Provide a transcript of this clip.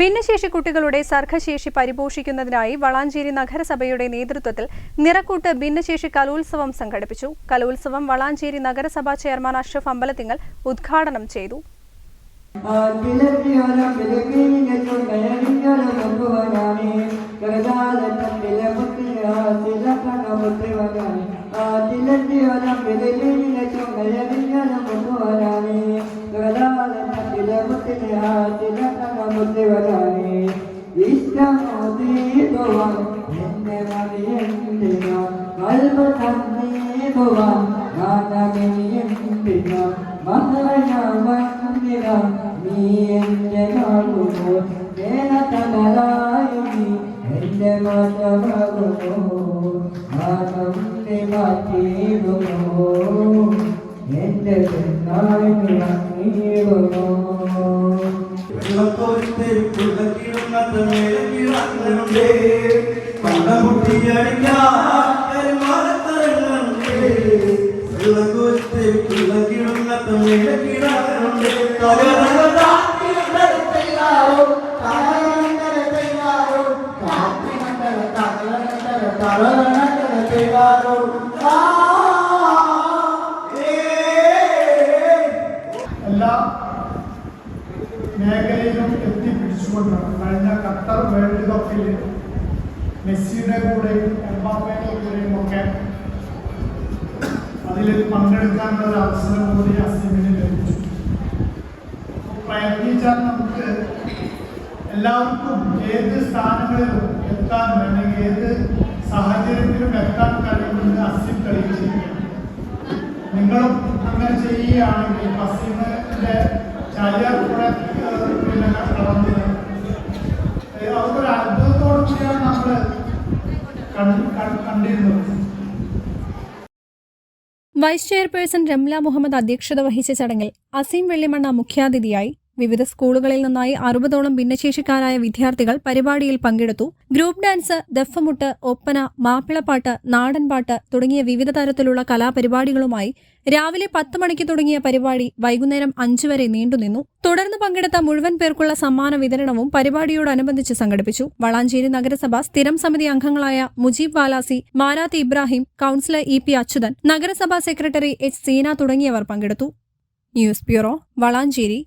ഭിന്നശേഷി കുട്ടികളുടെ സർഗശേഷി പരിപോഷിക്കുന്നതിനായി വളാഞ്ചേരി നഗരസഭയുടെ നേതൃത്വത്തിൽ നിറക്കൂട്ട് ഭിന്നശേഷി കലോത്സവം സംഘടിപ്പിച്ചു. കലോത്സവം വളാഞ്ചേരി നഗരസഭാ ചെയർമാൻ അഷ്റഫ് അമ്പലത്തിങ്ങൽ ഉദ്ഘാടനം ചെയ്തു. നീ എന്റെ നാളുമോ? വേനതലായി നീ എന്റെ മാറ്റമാകുമോ നീ മാറ്റിയിടുമോ? എന്റെ പെണ്ണായി നീടുമോ വെള്ളത്തോരത്തെ കുളക്കിടുന്നത് മേലക്കിടാങ്ങളുണ്ട് കണ്ണമുട്ടിയടിക്കാറുണ്ട് മേഖലയിലും എത്തിപ്പിടിച്ചുകൊണ്ടാണ്. കഴിഞ്ഞ ഖത്തർ വേൾഡ് കപ്പിൽ മെസ്സിയുടെ കൂടെയും എംബാപ്പയുടെ കൂടെയും ഒക്കെ അതിൽ പങ്കെടുക്കാനുള്ള അവസരം കൂടി അസീമിന് ലഭിച്ചു. പ്രയത്നിച്ചാൽ നമുക്ക് എല്ലാവർക്കും ഏത് സ്ഥാനങ്ങളിലും എത്താനും അല്ലെങ്കിൽ ഏത് സാഹചര്യത്തിലും എത്താൻ കഴിയുമെന്ന് അസീം തെളിയിച്ചിരിക്കുന്നു. നിങ്ങളും അങ്ങനെ ചെയ്യുകയാണെങ്കിൽ അസീമിന്റെ നമ്മൾ വൈസ് ചെയർപേഴ്സൺ രംല മുഹമ്മദ് അധ്യക്ഷത വഹിച്ച ചടങ്ങിൽ അസീം വെള്ളിമണ്ണ മുഖ്യാതിഥിയായി വിവിധ സ്കൂളുകളിൽ നിന്നായി അറുപതോളം ഭിന്നശേഷിക്കാരായ വിദ്യാർത്ഥികൾ പരിപാടിയിൽ പങ്കെടുത്തു. ഗ്രൂപ്പ് ഡാൻസ് ദഫമുട്ട് ഒപ്പന മാപ്പിളപ്പാട്ട് നാടൻപാട്ട് തുടങ്ങിയ വിവിധ തരത്തിലുള്ള കലാപരിപാടികളുമായി രാവിലെ പത്ത് മണിക്ക് തുടങ്ങിയ പരിപാടി വൈകുന്നേരം അഞ്ചു വരെ നീണ്ടുനിന്നു തുടർന്ന് പങ്കെടുത്ത മുഴുവൻ പേർക്കുള്ള സമ്മാന വിതരണവും പരിപാടിയോടനുബന്ധിച്ച് സംഘടിപ്പിച്ചു. വളാഞ്ചേരി നഗരസഭ സ്ഥിരം സമിതി അംഗങ്ങളായ Mujeeb Valasi Marath Ibrahim councillor E P Achuthan നഗരസഭാ സെക്രട്ടറി എച്ച് സീന തുടങ്ങിയവർ പങ്കെടുത്തു. News bureau Valanchery.